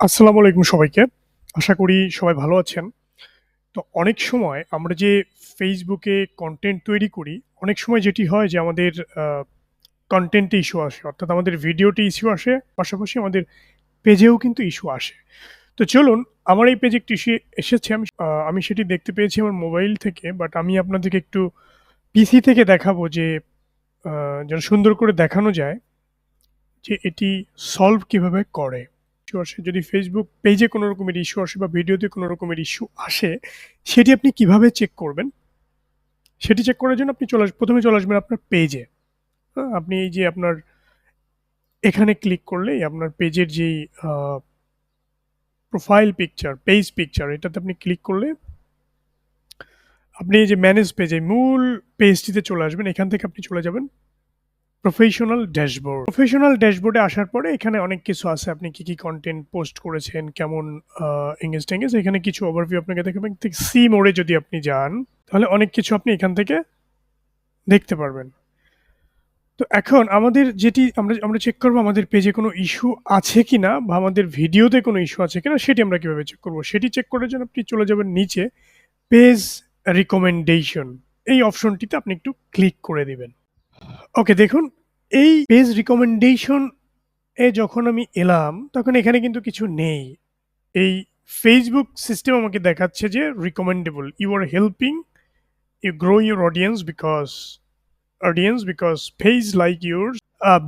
আসসালামু আলাইকুম সবাইকে। আশা করি সবাই ভালো আছেন। তো অনেক সময় আমরা যে ফেসবুকে কন্টেন্ট তৈরি করি, অনেক সময় যেটি হয় যে আমাদের কনটেন্টে ইস্যু আসে। অর্থাৎ আমাদের ভিডিওতে ইস্যু আসে, পাশাপাশি আমাদের পেজেও কিন্তু ইস্যু আসে। তো চলুন আমার এই পেজে একটি ইস্যু এসেছে আমি আমি সেটি দেখতে পেয়েছি আমার মোবাইল থেকে। বাট আমি আপনাদেরকে একটু পিসি থেকে দেখাবো যে যেন সুন্দর করে দেখানো যায় যে এটি সলভ কীভাবে করে। ইস্যু আসে যদি Facebook পেজে কোনো রকমের ইস্যু আসে বা ভিডিওতে কোনো রকমের ইস্যু আসে, সেটি আপনি কীভাবে চেক করবেন? সেটি চেক করার জন্য আপনি চলে আস ১ম এ চলে আসবেন আপনার পেজে। আ আপনি এই যে আপনার এখানে ক্লিক করলে আপনার পেজের যেই প্রোফাইল পিকচার, পেজ পিকচার এটাতে আপনি ক্লিক করলে আপনি এই যে ম্যানেজ পেজে মূল পেজটিতে চলে আসবেন। এখান থেকে আপনি চলে যাবেন প্রফেশনাল ড্যাশবোর্ড। প্রফেশনাল ড্যাশবোর্ডে আসার পরে এখানে অনেক কিছু আছে। আপনি কি, কি কন্টেন্ট পোস্ট করেছেন, কেমন আ এঙ্গেজ-টেঙ্গেজ এখানে কিছু ওভারভিউ আপনাকে দেখাবেন। সি মোডে যদি আপনি যান, তাহলে অনেক কিছু আপনি এখান থেকে দেখতে পারবেন। তো এখন আমাদের যেটি আমরা আমরা চেক করব আমাদের পেজে কোনো ইস্যু আছে কি না বা আমাদের ভিডিওতে কোনো ইস্যু আছে কিনা সেটি আমরা কীভাবে চেক করব সেটি চেক করার জন্য আপনি চলে যাবেন নিচে পেজ রিকমেন্ডেশন এই অপশনটিতে আপনি একটু ক্লিক করে দিবেন। ওকে দেখুন, এই পেজ রিকমেন্ডেশন এ যখন আমি এলাম, তখন এখানে কিন্তু কিছু নেই। এই ফেসবুক সিস্টেম আমাকে দেখাচ্ছে যে recommendable you are helping you grow your audience because audience because page like your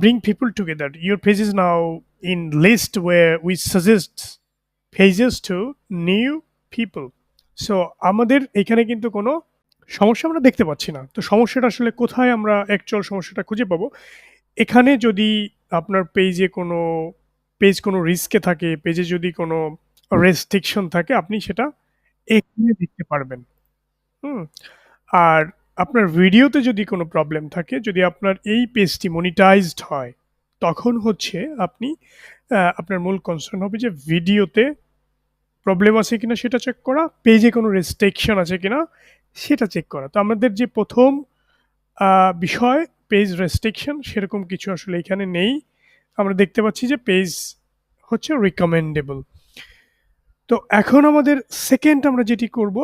bring people together your page is now in list way we suggest pages to new people so আমাদের এখানে কিন্তু কোনো সমস্যা আমরা দেখতে পাচ্ছি না। তো সমস্যাটা আসলে কোথায় আমরা অ্যাকচুয়াল সমস্যাটা খুঁজে পাবো? এখানে যদি আপনার পেজে কোনো পেজ কোনো রিস্কে থাকে, পেজে যদি কোনো রেস্ট্রিকশন থাকে আপনি সেটা এখানে দেখতে পারবেন। হুম? আর আপনার ভিডিওতে যদি কোনো প্রবলেম থাকে, যদি আপনার এই পেজটি মনিটাইজড হয়, তখন হচ্ছে আপনি আপনার মূল কনসার্ন হবে যে ভিডিওতে প্রবলেম আছে কিনা সেটা চেক করা, পেজে কোনো রেস্ট্রিকশন আছে কিনা সেটা চেক করা। তো আমাদের যে প্রথম বিষয় পেজ রেস্ট্রিকশন সেরকম কিছু আসলে এখানে নেই। আমরা দেখতে পাচ্ছি যে পেজ হচ্ছে রিকমেন্ডেবল। তো এখন আমাদের সেকেন্ড আমরা যেটি করব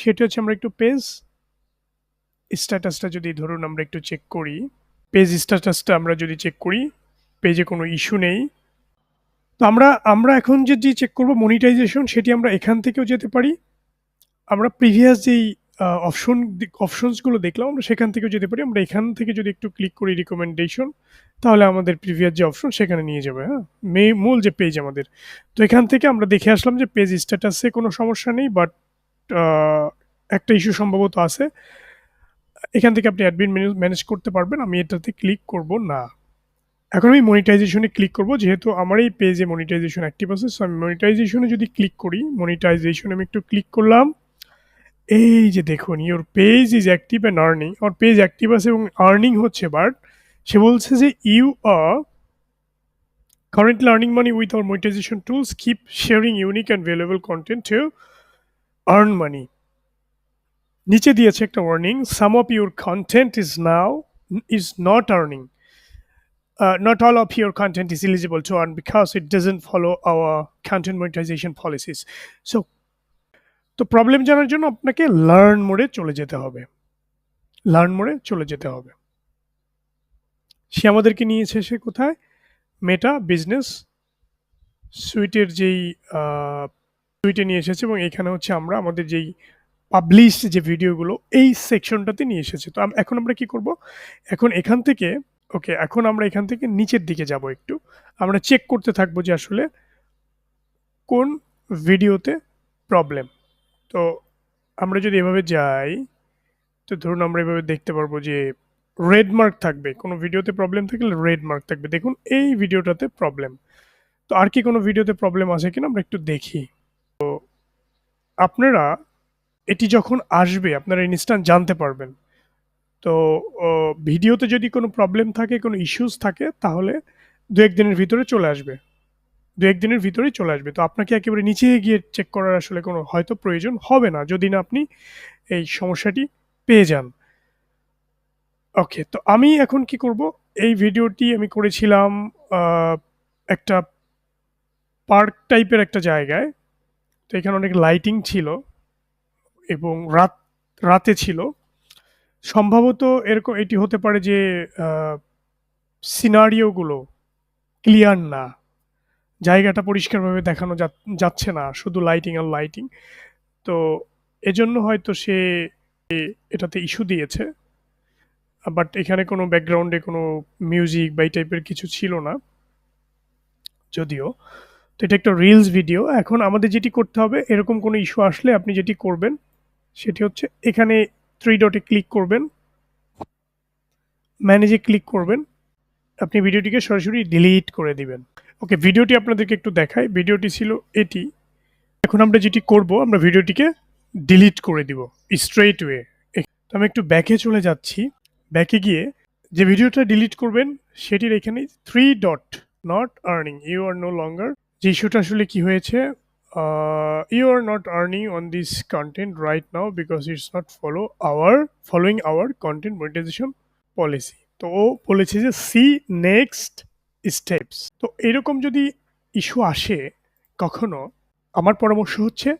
সেটি হচ্ছে আমরা একটু পেজ স্ট্যাটাসটা যদি ধরুন আমরা একটু চেক করি। পেজ স্ট্যাটাসটা আমরা যদি চেক করি, পেজে কোনো ইস্যু নেই। তো আমরা আমরা এখন যেটি চেক করব মনিটাইজেশন সেটি আমরা এখান থেকেও যেতে পারি। আমরা প্রিভিয়াস যেই অপশন দি অপশনসগুলো দেখলাম আমরা সেখান থেকেও যেতে পারি। আমরা এখান থেকে যদি একটু ক্লিক করি রিকমেন্ডেশন তাহলে আমাদের প্রিভিয়াস যে অপশন সেখানে নিয়ে যাবে, হ্যাঁ? মে মূল যে পেজ আমাদের। তো এখান থেকে আমরা দেখে আসলাম যে পেজ স্ট্যাটাসে কোনো সমস্যা নেই বাট একটা ইস্যু সম্ভবত আছে। এখান থেকে আপনি অ্যাডমিন মেনু ম্যানেজ করতে পারবেন। আমি এটাতে ক্লিক করব না। এখন আমি মনিটাইজেশন ক্লিক করব যেহেতু আমার এই পেজে মনিটাইজেশন অ্যাক্টিভ আছে। সো আমি মনিটাইজেশনে যদি ক্লিক করি, মনিটাইজেশন আমি একটু ক্লিক করলাম। এই যে দেখুন your page is active and earning. আমার পেজ অ্যাক্টিভ আছে এবং আর্নিং হচ্ছে বাট সে বলছে যে you are currently earning money with our monetization tools. Keep sharing unique and valuable content to earn money. নিচে দিয়েছে একটা warning some of your content is now is not earning uh, not all of your content is eligible to earn because it doesn't follow our content monetization policies so তো problem জানার জন্য আপনাকে learn মোডে চলে যেতে হবে। Learn মোডে চলে যেতে হবে। সে আমাদেরকে নিয়েছে সে কোথায়? মেটা বিজনেস সুইটের যেই সুইটে নিয়ে এসেছে এবং এখানে হচ্ছে আমরা আমাদের যেই পাবলিশড যে ভিডিওগুলো এই সেকশনটাতে নিয়ে এসেছে। তো এখন আমরা কি করব? এখন এখান থেকে ওকে এখন আমরা এখান থেকে নিচের দিকে যাব একটু। আমরা চেক করতে থাকব যে আসলে কোন ভিডিওতে প্রবলেম তো আমরা যদি এভাবে যাই তো ধরুন আমরা এভাবে দেখতে পারব যে রেড মার্ক থাকবে। কোনো ভিডিওতে প্রবলেম থাকলে রেড মার্ক থাকবে। দেখুন এই ভিডিওটাতে প্রবলেম তো আর কি কোনো ভিডিওতে প্রবলেম আছে কিনা আমরা একটু দেখি। তো আপনারা এটি যখন আসবে আপনারা ইনস্ট্যান্ট জানতে পারবেন। তো ভিডিওতে যদি কোনো প্রবলেম থাকে, কোনো ইস্যুস থাকে তাহলে ২-১ দিনের ভিতরে চলে আসবে। ২-১ দিনের ভিতরেই চলে আসবে। তো আপনাকে একেবারে নিচে গিয়ে চেক করার আসলে কোনো হয়তো প্রয়োজন হবে না যদি না আপনি এই সমস্যাটি পেয়ে যান। ওকে, তো আমি এখন কি করব? এই ভিডিওটি আমি করেছিলাম একটা পার্ক টাইপের একটা জায়গায় তো এখানে অনেক লাইটিং ছিল এবং রাত রাতে ছিল সম্ভবত এরকম এটি হতে পারে যে সিনারিওগুলো ক্লিয়ার না জায়গাটা পরিষ্কারভাবে দেখানো যাচ্ছে না, শুধু লাইটিং আর লাইটিং তো এজন্য হয়তো সে এটাতে ইস্যু দিয়েছে। বাট এখানে কোনো ব্যাকগ্রাউন্ডে কোনো মিউজিক বা এই টাইপের কিছু ছিল না। যদিও। তো এটা একটা রিলস ভিডিও এখন আমাদের যেটি করতে হবে, এরকম কোনো ইস্যু আসলে আপনি যেটি করবেন, সেটি হচ্ছে এখানে থ্রি ডটে ক্লিক করবেন। ম্যানেজে ক্লিক করবেন। আপনি ভিডিওটিকে সরাসরি ডিলিট করে দিবেন। ওকে, ভিডিওটি আপনাদেরকে একটু দেখাই। ভিডিওটি ছিল এটি। এখন আমরা যেটি করব, আমরা ভিডিওটিকে ডিলিট করে দিব স্ট্রেট ওয়ে তো আমি একটু ব্যাকে চলে যাচ্ছি। ব্যাকে গিয়ে যে ভিডিওটা ডিলিট করবেন, সেটির এখানে three dot not earning you are no longer যে ইস্যুটা আসলে কি হয়েছে you are not earning on this content right now because it's not follow our following our content monetization policy তো ও বলেছে যে সি নেক্সট স্টেপস তো এরকম যদি ইস্যু আসে কখনো, আমার পরামর্শ হচ্ছে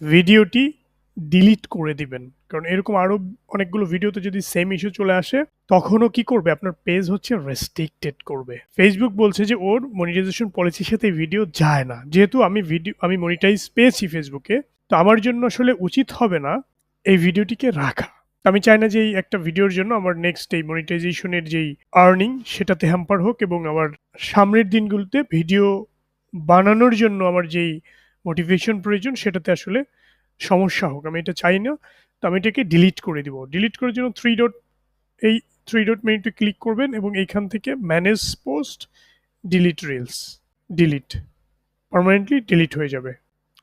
ভিডিওটি ডিলিট করে দিবেন। কারণ এরকম আরও অনেকগুলো ভিডিওতে যদি সেম ইস্যু চলে আসে, তখনও কি করবে? আপনার পেজ হচ্ছে রেস্ট্রিক্টেড করবে। ফেসবুক বলছে যে, ওর মনিটাইজেশন পলিসির সাথে ভিডিও যায় না। যেহেতু আমি ভিডিও আমি মনিটাইজ পেয়েছি ফেসবুকে তো আমার জন্য আসলে উচিত হবে না এই ভিডিওটিকে রাখা। আমি চাই না যে এই একটা ভিডিওর জন্য আমার নেক্সট এই মনিটাইজেশনের যেই আর্নিং সেটাতে হ্যাম্পার হোক এবং আমার সামনের দিনগুলোতে ভিডিও বানানোর জন্য আমার যেই মোটিভেশন প্রয়োজন, সেটাতে আসলে সমস্যা হোক। আমি এটা চাই না। তো আমি এটাকে ডিলিট করে দিব। ডিলিট করার জন্য থ্রি ডট এই থ্রি ডট মেনুতে ক্লিক করবেন এবং এইখান থেকে manage post delete reels delete permanently delete হয়ে যাবে।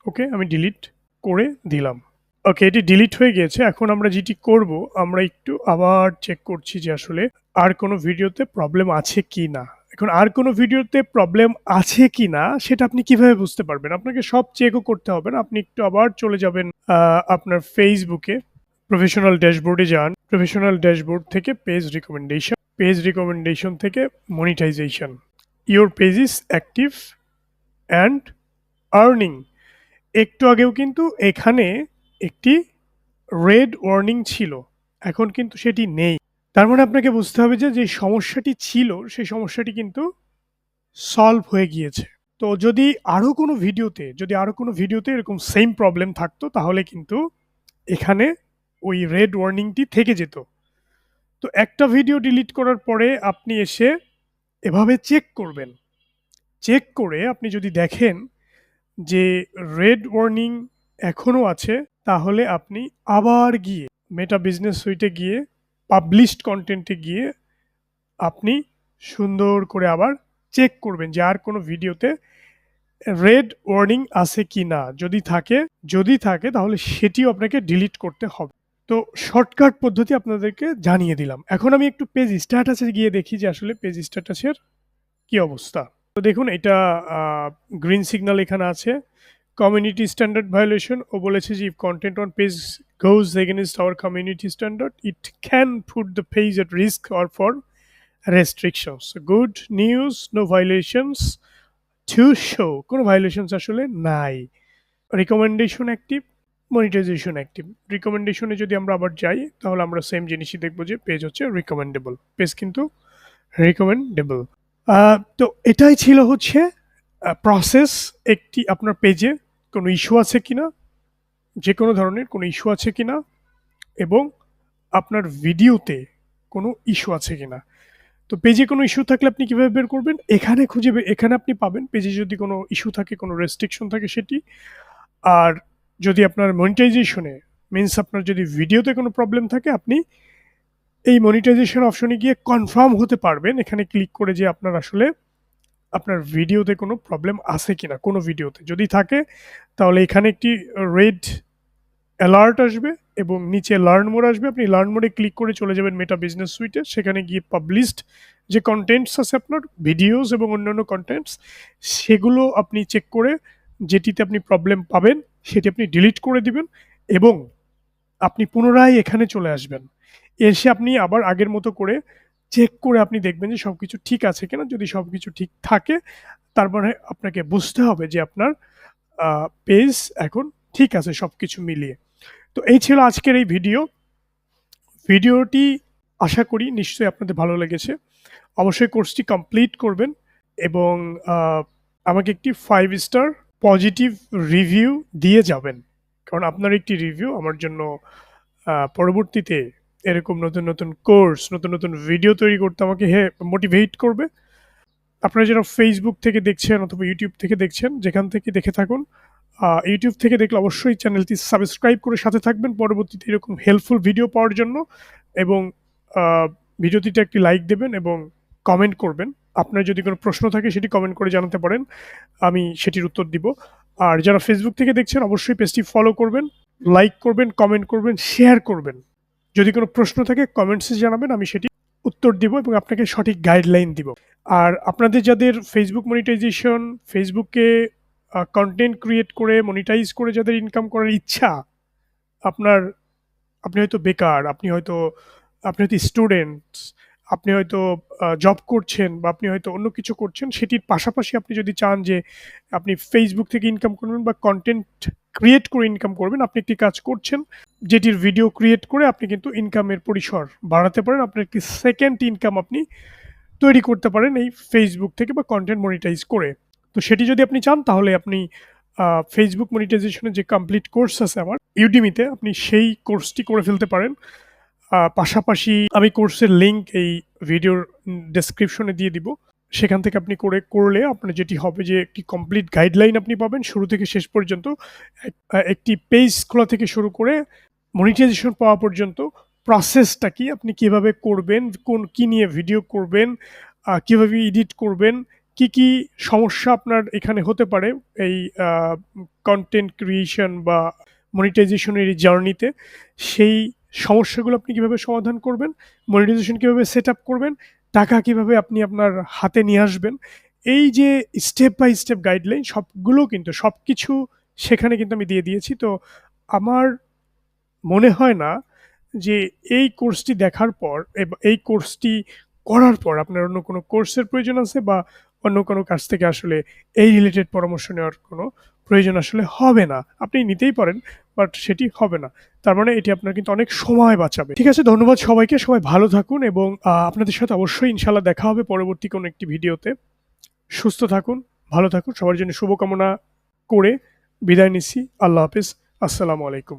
ওকে আমি ডিলিট করে দিলাম। ওকে এটি ডিলিট হয়ে গিয়েছে এখন আমরা যেটি করব, আমরা একটু আবার চেক করছি যে আসলে আর কোনো ভিডিওতে প্রবলেম আছে কি না এখন আর কোনো ভিডিওতে প্রবলেম আছে কি না সেটা আপনি কীভাবে বুঝতে পারবেন? আপনাকে সব চেকও করতে হবে না। আপনি একটু আবার চলে যাবেন আপনার ফেসবুকে প্রফেশনাল ড্যাশবোর্ডে যান। প্রফেশনাল ড্যাশবোর্ড থেকে পেজ রিকমেন্ডেশন পেজ রিকমেন্ডেশন থেকে monetization your page is active and earning একটু আগেও কিন্তু এখানে একটি রেড ওয়ার্নিং ছিল, এখন কিন্তু সেটি নেই। তার মানে আপনাকে বুঝতে হবে যে যে সমস্যাটি ছিল, সেই সমস্যাটি কিন্তু সলভ হয়ে গিয়েছে। তো যদি আরও কোনো ভিডিওতে, যদি আরও কোনো ভিডিওতে এরকম সেম প্রবলেম থাকতো, তাহলে কিন্তু এখানে ওই রেড ওয়ার্নিংটি থেকে যেত। তো একটা ভিডিও ডিলিট করার পরে আপনি এসে এভাবে চেক করবেন। চেক করে আপনি যদি দেখেন যে রেড ওয়ার্নিং এখনও আছে তাহলে আপনি আবার গিয়ে মেটা বিজনেস সুইটে গিয়ে পাবলিশড কন্টেন্টে গিয়ে আপনি সুন্দর করে আবার চেক করবেন যে আর কোনো ভিডিওতে রেড ওয়ার্নিং আছে কি না। যদি থাকে যদি থাকে, তাহলে সেটিও আপনাকে ডিলিট করতে হবে। তো শর্টকাট পদ্ধতি আপনাদেরকে জানিয়ে দিলাম। এখন আমি একটু পেজ স্ট্যাটাসে গিয়ে দেখি যে আসলে পেজ স্ট্যাটাসের কি অবস্থা। তো দেখুন, এটা গ্রিন সিগন্যাল এখানে আছে। কমিউনিটি স্ট্যান্ডার্ড ভায়োলেশন ও বলেছে যে content on page goes against our community standard, it can put the page at risk or for restrictions. Good news, no violations to show. কোনো ভায়োলেশনস আসলে নাই। রিকমেন্ডেশন অ্যাক্টিভ মনিটাইজেশন অ্যাক্টিভ রিকমেন্ডেশনে যদি আমরা আবার যাই, তাহলে আমরা সেম জিনিসই দেখব যে পেজ হচ্ছে রিকমেন্ডেবল পেজ কিন্তু রিকমেন্ডেবল তো এটাই ছিল হচ্ছে প্রসেস একটি আপনার পেজে কোনো ইস্যু আছে কি না যে কোনো ধরনের কোনো ইস্যু আছে কি না এবং আপনার ভিডিওতে কোনো ইস্যু আছে কি না তো পেজে কোনো ইস্যু থাকলে আপনি কীভাবে বের করবেন? এখানে খুঁজে এখানে আপনি পাবেন। পেজে যদি কোনো ইস্যু থাকে, কোনো রেস্ট্রিকশন থাকে সেটি। আর যদি আপনার মনিটাইজেশনে মিনস আপনার যদি ভিডিওতে কোনো প্রবলেম থাকে, আপনি এই মনিটাইজেশন অপশনে গিয়ে কনফার্ম হতে পারবেন। এখানে ক্লিক করে যে আপনার আসলে আপনার ভিডিওতে কোনো প্রবলেম আছে কিনা, কোনো ভিডিওতে। যদি থাকে, তাহলে এখানে একটি রেড অ্যালার্ট আসবে এবং নিচে লার্ন মোড আসবে। আপনি লার্ন মোডে ক্লিক করে চলে যাবেন মেটা বিজনেস সুইটে সেখানে গিয়ে পাবলিশড যে কন্টেন্টস আছে আপনার ভিডিওস এবং অন্যান্য কন্টেন্টস সেগুলো আপনি চেক করে যেটিতে আপনি প্রবলেম পাবেন, সেটি আপনি ডিলিট করে দিবেন এবং আপনি পুনরায় এখানে চলে আসবেন। এসে আপনি আবার আগের মতো করে চেক করে আপনি দেখবেন যে সব কিছু ঠিক আছে কিনা। যদি সব কিছু ঠিক থাকে, তারপরে আপনাকে বুঝতে হবে যে আপনার পেজ এখন ঠিক আছে সব কিছু মিলিয়ে। তো এই ছিল আজকের এই ভিডিও। ভিডিওটি আশা করি নিশ্চয়ই আপনাদের ভালো লেগেছে। অবশ্যই কোর্সটি কমপ্লিট করবেন এবং আমাকে একটি ফাইভ স্টার পজিটিভ রিভিউ দিয়ে যাবেন। কারণ আপনার একটি রিভিউ আমার জন্য পরবর্তীতে এরকম নতুন নতুন কোর্স নতুন নতুন ভিডিও তৈরি করতে আমাকে হে মোটিভেট করবে। আপনারা যারা ফেসবুক থেকে দেখছেন অথবা ইউটিউব থেকে দেখছেন, যেখান থেকে দেখে থাকুন ইউটিউব থেকে দেখলে অবশ্যই চ্যানেলটি সাবস্ক্রাইব করে সাথে থাকবেন। পরবর্তীতে এরকম হেল্পফুল ভিডিও পাওয়ার জন্য এবং ভিডিওটিতে একটি লাইক দেবেন এবং কমেন্ট করবেন। আপনার যদি কোনো প্রশ্ন থাকে সেটি কমেন্ট করে জানাতে পারেন, আমি সেটির উত্তর দিব। আর যারা ফেসবুক থেকে দেখছেন, অবশ্যই পেজটি ফলো করবেন লাইক করবেন কমেন্ট করবেন শেয়ার করবেন। যদি কোনো প্রশ্ন থাকে কমেন্টসে জানাবেন, আমি সেটি উত্তর দিব এবং আপনাকে সঠিক গাইডলাইন দিব। আর আপনাদের যাদের ফেসবুক মনিটাইজেশন ফেসবুকে কন্টেন্ট ক্রিয়েট করে মনিটাইজ করে যাদের ইনকাম করার ইচ্ছা, আপনার, আপনি হয়তো বেকার, আপনি হয়তো আপনি হয়তো স্টুডেন্টস আপনি হয়তো জব করছেন বা আপনি হয়তো অন্য কিছু করছেন, সেটির পাশাপাশি আপনি যদি চান যে আপনি ফেসবুক থেকে ইনকাম করবেন বা কন্টেন্ট ক্রিয়েট করে ইনকাম করবেন, আপনি একটি কাজ করছেন, যেটির ভিডিও ক্রিয়েট করে আপনি কিন্তু ইনকামের পরিসর বাড়াতে পারেন আপনার একটি সেকেন্ড ইনকাম আপনি তৈরি করতে পারেন এই ফেসবুক থেকে বা কন্টেন্ট মনিটাইজ করে। তো সেটি যদি আপনি চান, তাহলে আপনি ফেসবুক মনিটাইজেশনের যে কমপ্লিট কোর্স আছে আমার ইউডিমিতে আপনি সেই কোর্সটি করে ফেলতে পারেন। পাশাপাশি আমি কোর্সের লিংক এই ভিডিওর ডেসক্রিপশনে দিয়ে দিব। সেখান থেকে আপনি করে, করলে আপনার যেটি হবে যে একটি কমপ্লিট গাইডলাইন আপনি পাবেন। শুরু থেকে শেষ পর্যন্ত এক- একটি পেজ খোলা থেকে শুরু করে মনিটাইজেশন পাওয়া পর্যন্ত প্রসেসটা কি আপনি কীভাবে করবেন, কোন, কি নিয়ে ভিডিও করবেন কীভাবে এডিট করবেন, কি কি সমস্যা আপনার এখানে হতে পারে এই কন্টেন্ট ক্রিয়েশন বা মনিটাইজেশনের এই জার্নিতে সেই সমস্যাগুলো আপনি কীভাবে সমাধান করবেন মনিটাইজেশন কীভাবে সেট আপ করবেন টাকা কীভাবে আপনি আপনার হাতে নিয়ে আসবেন, এই যে স্টেপ বাই স্টেপ গাইডলাইন সবগুলো কিন্তু সব কিছু সেখানে কিন্তু আমি দিয়ে দিয়েছি। তো আমার মনে হয় না যে এই কোর্সটি দেখার পর এই কোর্সটি করার পর আপনার অন্য কোনো কোর্সের প্রয়োজন আছে বা অন্য কোনো কাছ থেকে আসলে এই রিলেটেড পরামর্শ নেওয়ার কোনো প্রয়োজন আসলে হবে না। আপনি নিতেই পারেন বাট সেটি হবে না। তার মানে এটি আপনার কিন্তু অনেক সময় বাঁচাবে। ঠিক আছে, ধন্যবাদ সবাইকে। সবাই ভালো থাকুন এবং আপনাদের সাথে অবশ্যই ইনশাল্লাহ দেখা হবে পরবর্তী কোনো একটি ভিডিওতে। সুস্থ থাকুন, ভালো থাকুন, সবার জন্য শুভকামনা করে বিদায় নিচ্ছি। আল্লাহ হাফিজ। আসসালামু আলাইকুম।